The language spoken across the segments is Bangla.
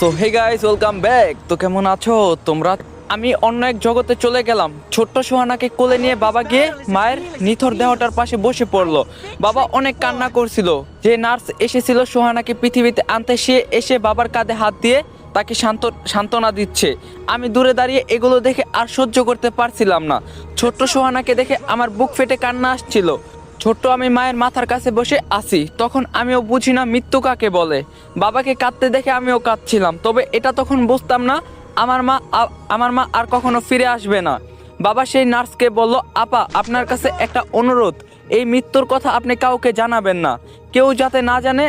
So hey guys welcome back তো কেমন আছো? তোমরা? আমি অন্য এক জগতে চলে গেলাম। ছোট্ট সোহানাকে কোলে নিয়ে বাবা গিয়ে মায়ের নিথর দেহটার পাশে বসে পড়ল। বাবা অনেক কান্না করছিল। যে নার্স এসেছিল সোহানাকে পৃথিবীতে আনতে, সে এসে বাবার কাঁধে হাত দিয়ে তাকে শান্ত, সান্ত্বনা দিচ্ছে। আমি দূরে দাঁড়িয়ে এগুলো দেখে আর সহ্য করতে পারছিলাম না। ছোট্ট সোহানাকে দেখে আমার বুক ফেটে কান্না আসছিল। ছোট্ট আমি মায়ের মাথার কাছে বসে আছি, তখন আমিও বুঝি না মৃত্যু কাকে বলে। বাবাকে কাঁদতে দেখে আমিও কাঁদছিলাম, তবে এটা তখন বুঝতাম না, আমার মা আমার মা আর কখনো ফিরে আসবে না। বাবা সেই নার্সকে বলল, আপা, আপনার কাছে একটা অনুরোধ, এই মৃত্যুর কথা আপনি কাউকে জানাবেন না। কেউ যাতে না জানে,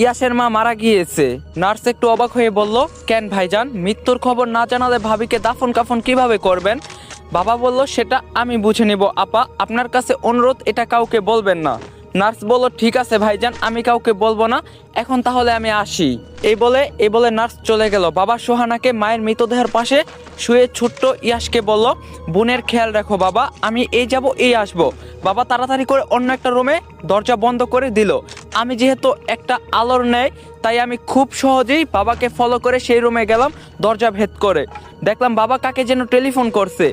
ইয়াসের মা মারা গিয়েছে। নার্স একটু অবাক হয়ে বলল, কেন ভাইজান, মৃত্যুর খবর না জানালে ভাবিকে দাফন কাফন কীভাবে করবেন? বাবা বলল, সেটা আমি বুঝে নিব। আপা, আপনার কাছে অনুরোধ, এটা কাউকে বলবেন না। নার্স বলল, ঠিক আছে ভাইজান, আমি কাউকে বলব না। এখন তাহলে আমি আসি। এই বলে এই বলে নার্স চলে গেল। বাবা সোহানাকে মায়ের মৃতদেহের পাশে শুয়ে ছোট্ট ইয়াসকে বলল, বোনের খেয়াল রাখো বাবা, আমি এই যাব, এই আসব। বাবা তাড়াতাড়ি করে অন্য একটা রুমে দরজা বন্ধ করে দিল। আমি যেহেতু একটা আলোর নেয় তাই আমি খুব সহজেই বাবাকে ফলো করে সেই রুমে গেলাম দরজা ভেদ করে। দেখলাম বাবা কাকে যেন টেলিফোন করছে।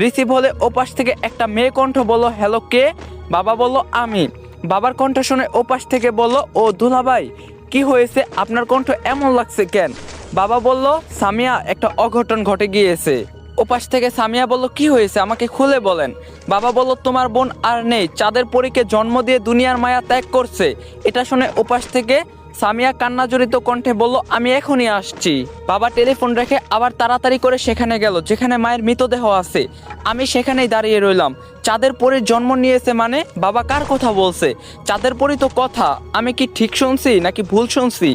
রিসিভ হলে ওপাশ থেকে একটা মেয়ে কণ্ঠ বলল, হ্যালো, কে? বাবা বলল আমি বাবার কণ্ঠ শুনে ওপাশ থেকে বলল, ও দুলাভাই, কি হয়েছে? আপনার কণ্ঠ এমন লাগছে কেন? বাবা বলল, সামিয়া, একটা অঘটন ঘটে গিয়েছে। ওপাশ থেকে সামিয়া বলল, কি হয়েছে? আমাকে খুলে বলেন। বাবা বলল, তোমার বোন আর নেই। চাঁদের পরীকে জন্ম দিয়ে দুনিয়ার মায়া ত্যাগ করছে। এটা শুনে ওপাশ থেকে সামিয়া কান্না জড়িত কণ্ঠে বলল, আমি এখনই আসছি। বাবা টেলিফোন রেখে আবার তাড়াতাড়ি করে সেখানে গেল, যেখানে মায়ের মৃতদেহ আছে। আমি সেখানেই দাঁড়িয়ে রইলাম। চাঁদের পরে জন্ম নিয়েছে মানে বাবা কার কথা বলছে? চাঁদের পরী তো কথা। আমি কি ঠিক শুনছি নাকি ভুল শুনছি?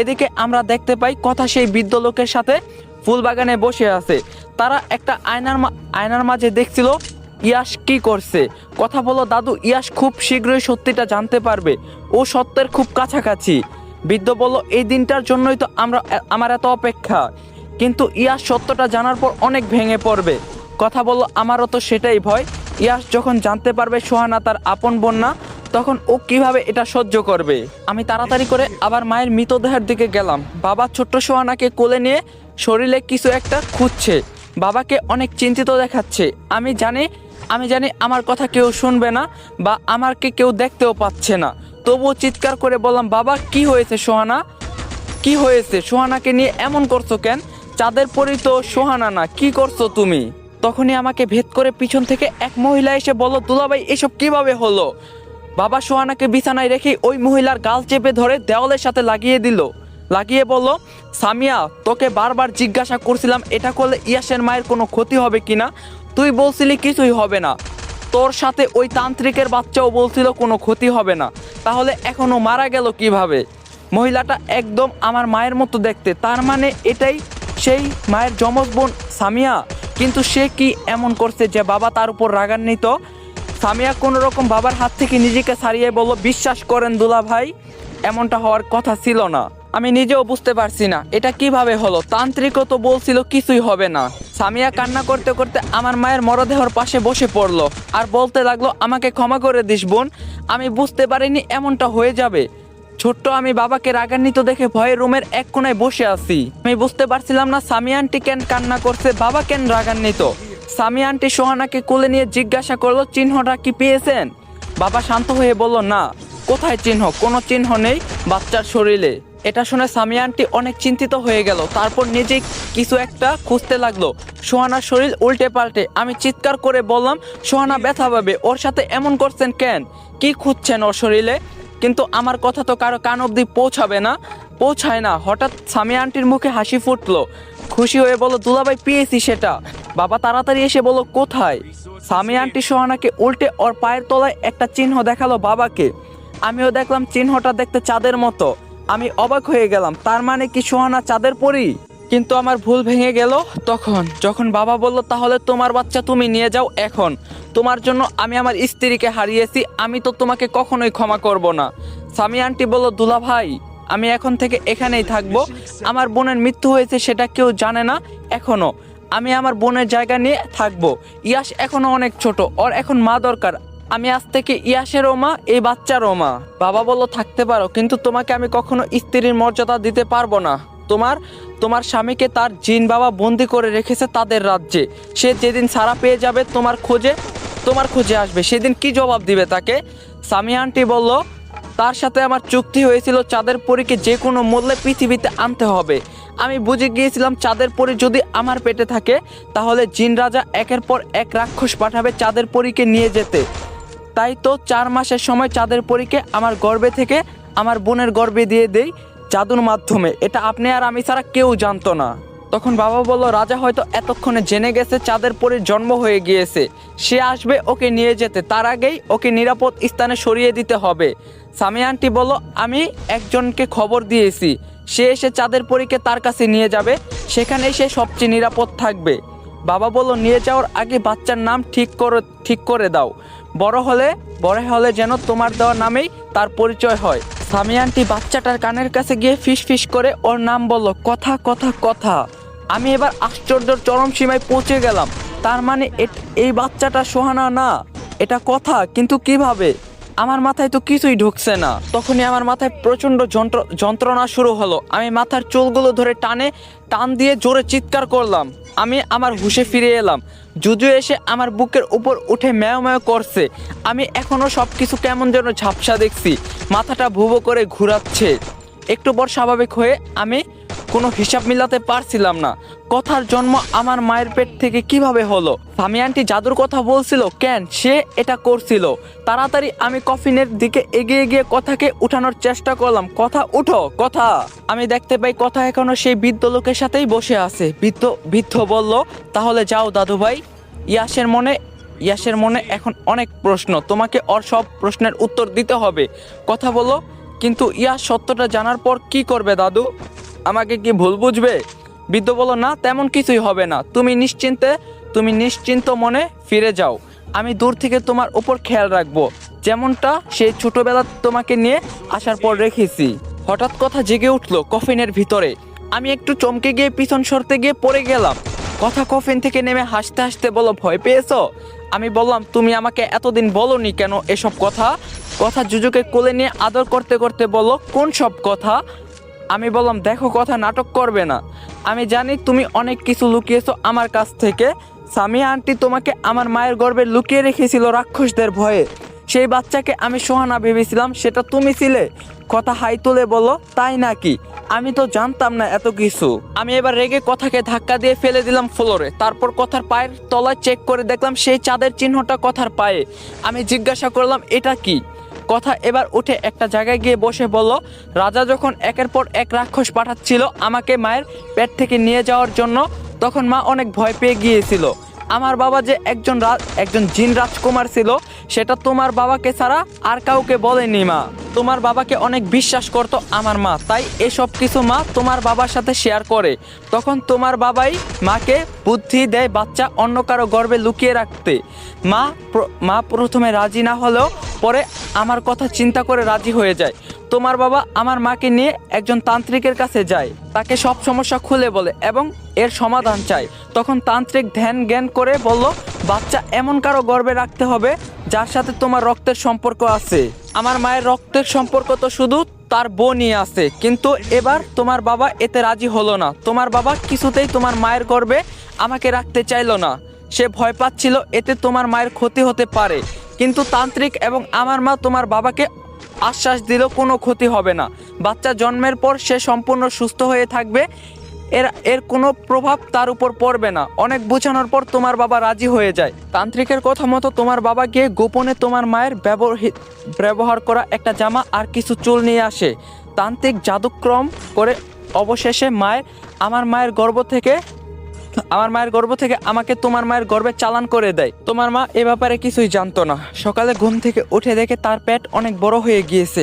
এদিকে আমরা দেখতে পাই কথা সেই বৃদ্ধ লোকের সাথে ফুল বাগানে বসে আছে। তারা একটা আয়নার আয়নার মাঝে দেখছিল ইয়াস কি করছে? কথা বলো দাদু ইয়াস খুব শীঘ্রই সত্যিটা জানতে পারবে। ও সত্যের খুব কাছাকাছি। বৃদ্ধ বলল, এই দিনটার জন্যই তো আমরা, আমার এত অপেক্ষা। কিন্তু ইয়াস সত্যটা জানার পর অনেক ভেঙে পড়বে। কথা বলল, আমারও তো সেটাই ভয়। ইয়াস যখন জানতে পারবে সোহানা তার আপন বন্যা, তখন ও কীভাবে এটা সহ্য করবে? আমি তাড়াতাড়ি করে আবার মায়ের মৃতদেহের দিকে গেলাম। বাবা ছোট্ট সোহানাকে কোলে নিয়ে শরীরে কিছু একটা খুঁজছে। বাবাকে অনেক চিন্তিত দেখাচ্ছে। আমি জানি আমি জানি আমার কথা কেউ শুনবে না বা আমাকে কেউ দেখতেও পাচ্ছে না। তবুও চিৎকার করে বললাম, বাবা, কি হয়েছে সোহানা? কি হয়েছে? সোহানাকে নিয়ে এমন করছ কেন? চাঁদের পরি তো সোহানা না, কি করছ তুমি? তখনই আমাকে ভেদ করে পিছন থেকে এক মহিলা এসে বলল, দুলাভাই, এসব কীভাবে হলো? বাবা সোহানাকে বিছানায় রেখে ওই মহিলার গাল চেপে ধরে দেওয়ালের সাথে লাগিয়ে দিল। লাগিয়ে বলল, সামিয়া, তোকে বারবার জিজ্ঞাসা করছিলাম, এটা করলে ইয়াসের মায়ের কোনো ক্ষতি হবে কিনা তুই বলছিলি কিছুই হবে না। তোর সাথে ওই তান্ত্রিকের বাচ্চাও বলছিল কোনো ক্ষতি হবে না। তাহলে এখনও মারা গেল কীভাবে? মহিলাটা একদম আমার মায়ের মতো দেখতে। তার মানে এটাই সেই মায়ের যমজ বোন সামিয়া? কিন্তু সে কি এমন করছে যে বাবা তার উপর রাগান্বিত? সামিয়া কোনো রকম বাবার হাত থেকে নিজেকে ছাড়িয়ে বলল, বিশ্বাস করেন দুলা ভাই এমনটা হওয়ার কথা ছিল না। আমি নিজেও বুঝতে পারছি না, এটা কীভাবে হলো? তান্ত্রিকও তো বলছিল কিছুই হবে না। সামিয়া কান্না করতে করতে আমার মায়ের মরদেহর পাশে বসে পড়ল আর বলতে লাগল, আমাকে ক্ষমা করে দিস বোন, আমি বুঝতে পারিনি এমনটা হয়ে যাবে। ছোট্ট আমি বাবাকে রাগান্বিত দেখে ভয়ে রুমের এক কোনায় বসে আছি। আমি বুঝতে পারছিলাম না সামি আন্টি কেন কান্না করছে, বাবা কেন রাগান্বিত? সামি আন্টি সোহানাকে কোলে নিয়ে জিজ্ঞাসা করল, চিহ্নটা কি পেয়েছেন? বাবা শান্ত হয়ে বলল, না। কোথায় চিহ্ন? কোনো চিহ্ন নেই বাচ্চার শরীরে। এটা শুনে সামি আন্টি অনেক চিন্তিত হয়ে গেল। তারপর নিজেই কিছু একটা খুঁজতে লাগল। সোহানার শরীর উল্টে পাল্টে। আমি চিৎকার করে বললাম, সোহানা ব্যথা পাবে। ওর সাথে এমন করছেন কেন? কি খুঁজছেন ওর শরীরে? কিন্তু আমার কথা তো কারও কান অবধি পৌঁছাবে না, পৌঁছায় না। হঠাৎ স্বামী আন্টির মুখে হাসি ফুটলো। খুশি হয়ে বলো দুলাভাই, পেয়েছি সেটা। বাবা তাড়াতাড়ি এসে বলো কোথায়? স্বামী আন্টি সোহানাকে উল্টে ওর পায়ের তলায় একটা চিহ্ন দেখাল বাবাকে। আমিও দেখলাম চিহ্নটা দেখতে চাঁদের মতো। আমি অবাক হয়ে গেলাম, তার মানে কি সোহানা চাঁদের পরি? কিন্তু আমার ভুল ভেঙে গেল তখন, যখন বাবা বলল, তাহলে তোমার বাচ্চা তুমি নিয়ে যাও এখন। তোমার জন্য আমি আমার স্ত্রীকে হারিয়েছি, আমি তো তোমাকে কখনোই ক্ষমা করব না। স্বামী আন্টি বলল, দুলা ভাই, আমি এখন থেকে এখানেই থাকব। আমার বোনের মৃত্যু হয়েছে সেটা কেউ জানে না এখনও। আমি আমার বোনের জায়গা নিয়ে থাকব। ইয়াস এখনও অনেক ছোট, ওর এখন মা দরকার। আমি আজ থেকে ইয়াসেরও মা এই বাচ্চারও মা বাবা বলল, থাকতে পারো, কিন্তু তোমাকে আমি কখনো স্ত্রীর মর্যাদা দিতে পারব না। তোমার তোমার স্বামীকে তার জিন বাবা বন্দি করে রেখেছে তাদের রাজ্যে। সে যেদিন সারা পেয়ে যাবে তোমার খোঁজে তোমার খোঁজে আসবে। সেদিন কি জবাব দিবে তাকে? সামিয়া আন্টি বলল, তার সাথে আমার চুক্তি হয়েছিল চাঁদের পরীকে যে কোনো মূল্যে পৃথিবীতে আনতে হবে। আমি বুঝে গিয়েছিলাম চাঁদের পরী যদি আমার পেটে থাকে, তাহলে জিন রাজা একের পর এক রাক্ষস পাঠাবে চাঁদের পরীকে নিয়ে যেতে। তাই তো চার মাসের সময় চাঁদের পরীকে আমার গর্বে থেকে আমার বোনের গর্বে দিয়ে দেই জাদুর মাধ্যমে। এটা আপনি আর আমি ছাড়া কেউ জানতো না। তখন বাবা বলল, রাজা হয়তো এতক্ষণে জেনে গেছে চাঁদের পরীর জন্ম হয়ে গিয়েছে। সে আসবে ওকে নিয়ে যেতে। তার আগেই ওকে নিরাপদ স্থানে সরিয়ে দিতে হবে। সামিয়া আন্টি বলল, আমি একজনকে খবর দিয়েছি। সে এসে চাঁদের পরীকে তার কাছে নিয়ে যাবে। সেখানে সে সবচেয়ে নিরাপদ থাকবে। বাবা বলল, নিয়ে যাওয়ার আগে বাচ্চার নাম ঠিক করে ঠিক করে দাও। বড় হলে বড় হলে যেন তোমার দেওয়া নামেই তার পরিচয় হয়। সামিয়ানটি বাচ্চাটার কানের কাছে গিয়ে ফিস ফিস করে ওর নাম বলল, কথা কথা কথা। আমি এবার আশ্চর্যর চরম সীমায় পৌঁছে গেলাম। তার মানে এই বাচ্চাটা সোহানা না। এটা কথা, কিন্তু কীভাবে? আমার মাথায় তো কিছুই ঢুকছে না। তখনই আমার মাথায় প্রচণ্ড যন্ত্র, যন্ত্রণা শুরু হলো। আমি মাথার চুলগুলো ধরে টানে, টান দিয়ে জোরে চিৎকার করলাম। আমি আমার হুশে ফিরে এলাম। যদিও এসে আমার বুকের উপর উঠে ম্যাও ম্যাও করছে। আমি এখনও সব কিছু কেমন যেন ঝাপসা দেখছি। মাথাটা ভুবো করে ঘুরাচ্ছে। একটু পর স্বাভাবিক হয়ে আমি কোনো হিসাব মিলাতে পারছিলাম না। কথার জন্ম আমার মায়ের পেট থেকে কীভাবে হলো? সামিয়ানটি জাদুর কথা বলছিল, কেন? সে এটা করছিল। তাড়াতাড়ি আমি কফিনের দিকে এগিয়ে গিয়ে কথাকে উঠানোর চেষ্টা করলাম। কথা উঠো, কথা। আমি দেখতে পাই কথা এখনও সেই বৃদ্ধ লোকের সাথেই বসে আছে। বৃদ্ধ বৃদ্ধ বলল, তাহলে যাও দাদু ভাই। ইয়াসের মনে ইয়াসের মনে এখন অনেক প্রশ্ন। তোমাকে ওর সব প্রশ্নের উত্তর দিতে হবে। কথা বলো কিন্তু ইয়াস সত্যটা জানার পর কি করবে দাদু? আমাকে কি ভুল বুঝবে? বৃদ্ধ বলো না, তেমন কিছুই হবে না। তুমি নিশ্চিন্তে, তুমি নিশ্চিন্ত মনে ফিরে যাও। আমি দূর থেকে তোমার উপর খেয়াল রাখব। যেমনটা সেই ছোটবেলা তোমাকে নিয়ে আসার পর রেখেছি। হঠাৎ কথা জেগে উঠল কফিনের ভিতরে। আমি একটু চমকে গিয়ে পিছন সরতে গিয়ে পড়ে গেলাম। কথা কফিন থেকে নেমে হাসতে হাসতে বলো ভয় পেয়েছ? আমি বললাম, তুমি আমাকে এতদিন বলনি কেন এসব কথা? কথা জুজুকে কোলে নিয়ে আদর করতে করতে বলো কোন সব কথা? আমি বললাম, দেখো, কথা নাটক করবে না। আমি জানি তুমি অনেক কিছু লুকিয়েছো আমার কাছ থেকে। সামিয়া আন্টি তোমাকে আমার মায়ের গর্ভে লুকিয়ে রেখেছিল রাক্ষসদের ভয়ে। সেই বাচ্চাকে আমি সোহানা ভেবেছিলাম, সেটা তুমি ছিলে। কথা হাই তুলে বলো তাই নাকি? আমি তো জানতাম না এত কিছু। আমি এবার রেগে কথাকে ধাক্কা দিয়ে ফেলে দিলাম ফ্লোরে। তারপর কথার পায়ের তলায় চেক করে দেখলাম সেই চাঁদের চিহ্নটা কথার পায়ে। আমি জিজ্ঞাসা করলাম, এটা কি? কথা এবার উঠে একটা জায়গায় গিয়ে বসে বলল, রাজা যখন একের পর এক রাক্ষস পাঠাচ্ছিল আমাকে মায়ের পেট থেকে নিয়ে যাওয়ার জন্য, তখন মা অনেক ভয় পেয়ে গিয়েছিল। আমার বাবা যে একজন একজন জিন রাজকুমার ছিল, সেটা তোমার বাবাকে ছাড়া আর কাউকে বলেনি মা। তোমার বাবাকে অনেক বিশ্বাস করতো আমার মা, তাই এসব কিছু মা তোমার বাবার সাথে শেয়ার করে। তখন তোমার বাবাই মাকে বুদ্ধি দেয় বাচ্চা অন্য কারও গর্বে লুকিয়ে রাখতে। মা মা প্রথমে রাজি না হলেও পরে আমার কথা চিন্তা করে রাজি হয়ে যায়। তোমার বাবা আমার মাকে নিয়ে একজন তান্ত্রিকের কাছে যায়। তাকে সব সমস্যা খুলে বলে এবং এর সমাধান চায়। তখন তান্ত্রিক ধ্যান জ্ঞান করে বলল, বাচ্চা, এমন কারও গর্বে রাখতে হবে যার সাথে তোমার রক্তের সম্পর্ক আছে। আমার মায়ের রক্তের সম্পর্ক তো শুধু তার বোনই আছে। কিন্তু এবার তোমার বাবা এতে রাজি হলো না। তোমার বাবা কিছুতেই তোমার মায়ের গর্বে আমাকে রাখতে চাইলো না। সে ভয় পাচ্ছিল, এতে তোমার মায়ের ক্ষতি হতে পারে। কিন্তু তান্ত্রিক এবং আমার মা তোমার বাবাকে আশ্বাস দিল কোনো ক্ষতি হবে না। বাচ্চা জন্মের পর সে সম্পূর্ণ সুস্থ হয়ে থাকবে। এর এর কোনো প্রভাব তার উপর পড়বে না। অনেক বোঝানোর পর তোমার বাবা রাজি হয়ে যায়। তান্ত্রিকের কথা মতো তোমার বাবা গিয়ে গোপনে তোমার মায়ের ব্যবহৃত, ব্যবহার করা একটা জামা আর কিছু চুল নিয়ে আসে। তান্ত্রিক জাদুক্রম করে অবশেষে মায়ের, আমার মায়ের গর্ভ থেকে আমার মায়ের গর্ভ থেকে আমাকে তোমার মায়ের গর্বে চালান করে দেয়। তোমার মা এ ব্যাপারে কিছুই জানতো না। সকালে ঘুম থেকে উঠে দেখে তার পেট অনেক বড় হয়ে গিয়েছে।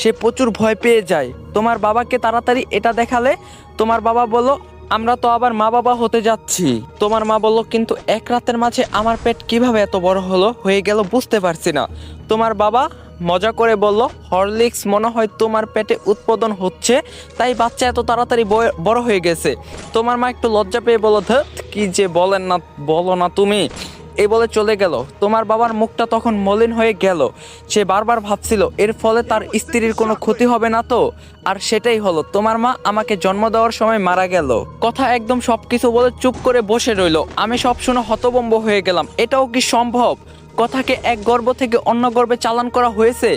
সে প্রচুর ভয় পেয়ে যায়। তোমার বাবাকে তাড়াতাড়ি এটা দেখালে তোমার বাবা বলল, আমরা তো আবার মা বাবা হতে যাচ্ছি। তোমার মা বলল, কিন্তু এক রাতের মাঝে আমার পেট কীভাবে এত বড় হলো? হয়ে গেল, বুঝতে পারছি না। তোমার বাবা মজা করে বলল, হরলিক্স, মনে হয় তোমার পেটে উৎপাদন হচ্ছে, তাই বাচ্চা এত তাড়াতাড়ি বড় হয়ে গেছে। তোমার মা একটু লজ্জা পেয়ে বলো ধত কি যে বলেন না, বলো না তুমি। এই বলে চলে গেল। তোমার বাবার মুখটা তখন মলিন হয়ে গেল। সে বারবার ভাবছিল, এর ফলে তার স্ত্রীর কোনো ক্ষতি হবে না তো? আর সেটাই হলো, তোমার মা আমাকে জন্ম দেওয়ার সময় মারা গেল। কথা একদম সবকিছু বলে চুপ করে বসে রইল। আমি সব শুনে হতবম্ব হয়ে গেলাম। এটাও কি সম্ভব? কথাকে এক গর্ব থেকে অন্য গর্বে চালান করা হয়েছে।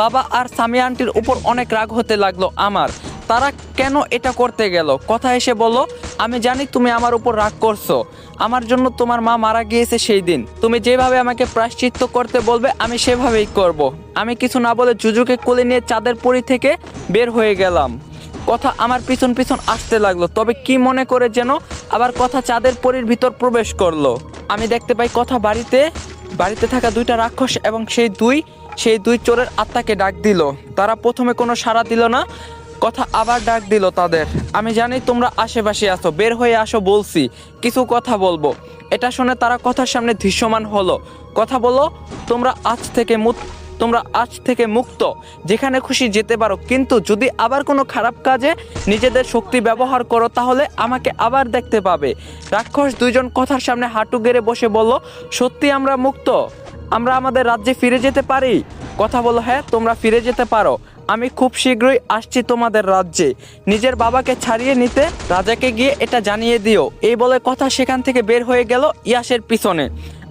বাবা আর সামিয়া আন্টির উপর অনেক রাগ হতে লাগল আমার। তারা কেন এটা করতে গেল? কথা এসে বলো আমি জানি তুমি আমার উপর রাগ করছ। আমার জন্য তোমার মা মারা গিয়েছে সেই দিন। তুমি যেভাবে আমাকে প্রায়শ্চিত্ত করতে বলবে, আমি সেভাবেই করব। আমি কিছু না বলে জুজুকে কোলে নিয়ে চাঁদের পরি থেকে বের হয়ে গেলাম। কথা আমার পিছন পিছন আসতে লাগল, তবে কি মনে করে যেন আবার কথা চাঁদের পরির ভিতর প্রবেশ করল। আমি দেখতে পাই কথা বাড়িতে বাড়িতে থাকা দুইটা রাক্ষস এবং সেই দুই সেই দুই চোরের আত্মাকে ডাক দিল। তারা প্রথমে কোনো সাড়া দিল না, কথা আবার ডাক দিল তাদের। আমি জানি তোমরা আশেপাশে আসো বের হয়ে আসো বলছি, কিছু কথা বলব। এটা শুনে তারা কথার সামনে দৃশ্যমান হলো। কথা বলো তোমরা আজ থেকে তোমরা আজ থেকে মুক্ত, যেখানে খুশি যেতে পারো। কিন্তু যদি আবার কোনো খারাপ কাজে নিজেদের শক্তি ব্যবহার করো, তাহলে আমাকে আবার দেখতে পাবে। রাক্ষস দুইজন কথার সামনে হাঁটু গেড়ে বসে বলল, সত্যি আমরা মুক্ত? আমরা আমাদের রাজ্যে ফিরে যেতে পারি? কথা বলো হ্যাঁ তোমরা ফিরে যেতে পারো। আমি খুব শীঘ্রই আসছি তোমাদের রাজ্যে। নিজের বাবাকে ছাড়িয়ে নিতে রাজাকে গিয়ে এটা জানিয়ে দিও। এই বলে কথা সেখান থেকে বের হয়ে গেল ইয়াসের পিছনে।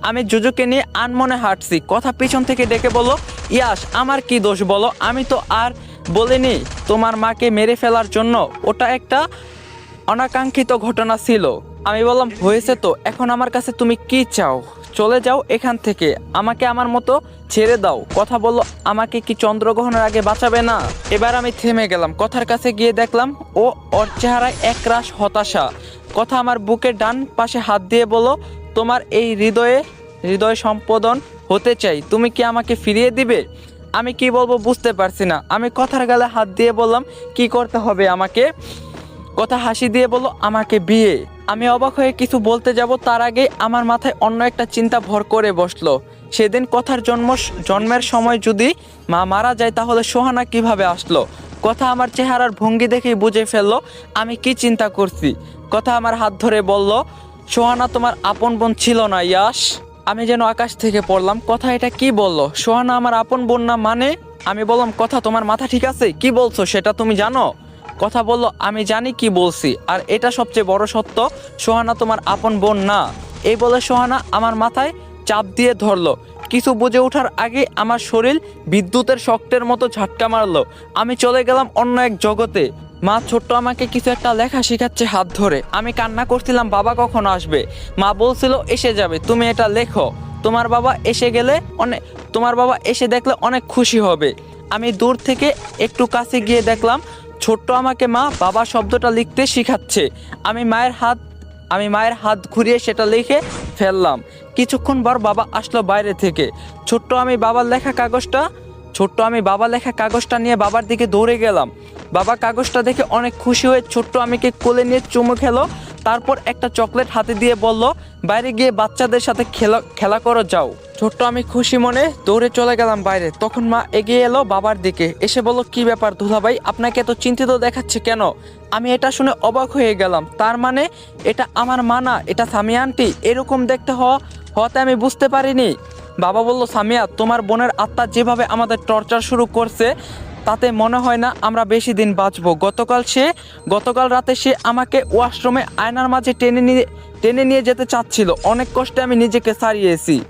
আমি জুজুকে নিয়ে আনমনে হাঁটছি। কথা পিছন থেকে ডেকে বলো ইয়াস, আমার কি দোষ বলো? আমি তো আর বলিনি, তোমার মাকে মেরে ফেলার জন্য। ওটা একটা অনাকাঙ্ক্ষিত ঘটনা ছিল। আমি বললাম, হয়েছে তো, এখন আমার কাছে তুমি কি চাও? চলে যাও এখান থেকে। আমাকে আমার মতো ছেড়ে দাও। কথা বলল, আমাকে কি চন্দ্রগ্রহণের আগে বাঁচাবে না? এবার আমি থেমে গেলাম। কথার কাছে গিয়ে দেখলাম, ও ওর চেহারায় একরাশ হতাশা। কথা আমার বুকের ডান পাশে হাত দিয়ে বলো তোমার এই হৃদয়ে হৃদয় সম্পাদন হতে চাই। তুমি কি আমাকে ফিরিয়ে দিবে? আমি কি বলব বুঝতে পারছি না। আমি কথার গালে হাত দিয়ে বললাম, কি করতে হবে আমাকে? কথা হাসি দিয়ে বলল, আমাকে বিয়ে। আমি অবাক হয়ে কিছু বলতে যাব, তার আগে আমার মাথায় অন্য একটা চিন্তা ভর করে বসল। সেদিন কথার জন্ম, জন্মের সময় যদি মা মারা যায়, তাহলে সোহানা কীভাবে আসলো? কথা আমার চেহারার ভঙ্গি দেখেই বুঝে ফেলল, আমি কি চিন্তা করছি? কথা আমার হাত ধরে বলল সোহানা, তোমার আপন বোন ছিল না, ইয়াস? আমি যেন আকাশ থেকে পড়লাম। কথা এটা কি বলল? সোহানা, আমার আপন বোন না মানে? আমি বললাম, কথা, তোমার মাথা ঠিক আছে? কি বলছো? সেটা তুমি জানো? কথা বলল, আমি জানি কি বলছি, আর এটা সবচেয়ে বড় সত্য, সোহানা তোমার আপন বোন না। এই বলে সোহানা আমার মাথায় চাপ দিয়ে ধরলো। কিছু বুঝে ওঠার আগে আমার শরীর বিদ্যুতের শক্তের মতো ঝাটকা মারলো। আমি চলে গেলাম অন্য এক জগতে। মা, ছোট্ট আমাকে কিছু একটা লেখা শেখাচ্ছে হাত ধরে। আমি কান্না করছিলাম, বাবা কখন আসবে? মা বলছিল, এসে যাবে, তুমি এটা লেখো। তোমার বাবা এসে গেলে অনেক তোমার বাবা এসে দেখলে অনেক খুশি হবে। আমি দূর থেকে একটু কাছে গিয়ে দেখলাম, ছোট্ট আমাকে মা, বাবা শব্দটা লিখতে শিখাচ্ছে। আমি মায়ের হাত, আমি মায়ের হাত ঘুরিয়ে সেটা লিখে ফেললাম। কিছুক্ষণ পর বাবা আসলো বাইরে থেকে। ছোট্ট আমি বাবার লেখা কাগজটা ছোট্ট আমি বাবা লেখা কাগজটা নিয়ে বাবার দিকে দৌড়ে গেলাম। বাবা কাগজটা দেখে অনেক খুশি হয়ে ছোট্ট আমিকে কোলে নিয়ে চুমু খেলো, তারপর একটা চকলেট হাতে দিয়ে বলল, বাইরে গিয়ে বাচ্চাদের সাথে খেলা খেলা করো, যাও। ছোট্ট আমি খুশি মনে দৌড়ে চলে গেলাম বাইরে। তখন মা এগিয়ে এলো বাবার দিকে, এসে বলল, কি ব্যাপার দুলাভাই, আপনাকে এত চিন্তিত দেখাচ্ছে কেন? আমি এটা শুনে অবাক হয়ে গেলাম। তার মানে এটা আমার মা না এটা সামিয়া আন্টি? এরকম দেখতে হওয়া হতে আমি বুঝতে পারিনি। বাবা বলল, সামিয়া, তোমার বোনের আত্মা যেভাবে আমাদের টর্চার শুরু করছে, তাতে মনে হয় না আমরা বেশি দিন বাঁচবো। গতকাল সে, গতকাল রাতে সে আমাকে ওয়াশরুমে আয়নার মাঝে টেনে নিয়ে টেনে নিয়ে যেতে চাচ্ছিল। অনেক কষ্টে আমি নিজেকে সারিয়েছি।